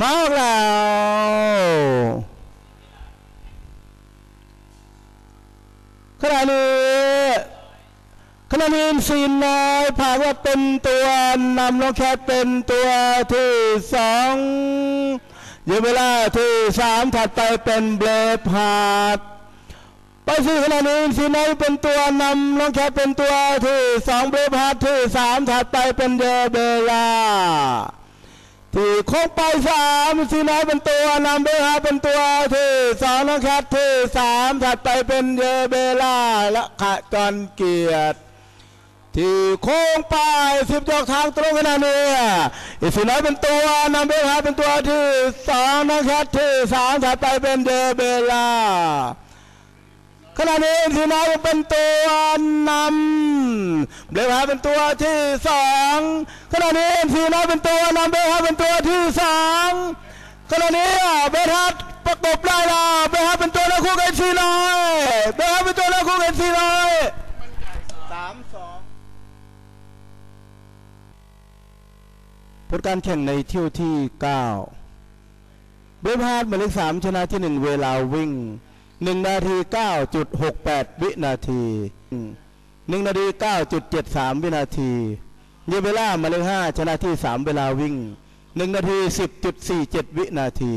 มาออกแล้วขณะนี้ขณะนี้ซีนน้อยพาว่าเป็นตัวนำน้องแคทเป็นตัวที่สองเดี๋ยเวลาที่สามถัดไปเป็นเบลพาดไปที่ขณะนี้ซีนน้อยเป็นตัวนำน้องแคทเป็นตัวที่สองเบลพาดที่สามถัดไปเป็นเดเบลา ที่โค้งไปสามซีน้อยเป็นตัวนำเบลฮาเป็นตัวที่สองน้องแคทที่สามถัดไปเป็นเยเบล่าและขะจรเกียรติที่โค้งไปสิบยกทางตรงขนาดนี้อีซีน้อยเป็นตัวนำเบลฮาเป็นตัวที่สองน้องแคทที่สามถัดไปเป็นเยเบล่า ขณะนี้ทีน้อยเป็นตัวนำเบลฮาเป็นตัวที่สองขณะนี้ทีน้อยเป็นตัวนำเบลฮาเป็นตัวที่สองขณะนี้เบลฮาประกบได้ล้วเบลฮาเป็นตัวนักคู่กันสี่ร้อยเบลฮาเป็นตัวนักคู่กันสี่ร้อยสามสองผลการแข่งในเที่ยวที่เก้าเบลฮาหมายเลขสามชนะที่หนึ่งเวลาวิ่ง หนึ่งนาทีเก้าจุดหกแปดวินาทีหนึ่งนาทีเก้าจุดเจ็ดสามวินาทีเยเวล่าหมายเลขห้าชนะที่สามเวลาวิ่งหนึ่งนาทีสิบจุดสี่เจ็ดวินาที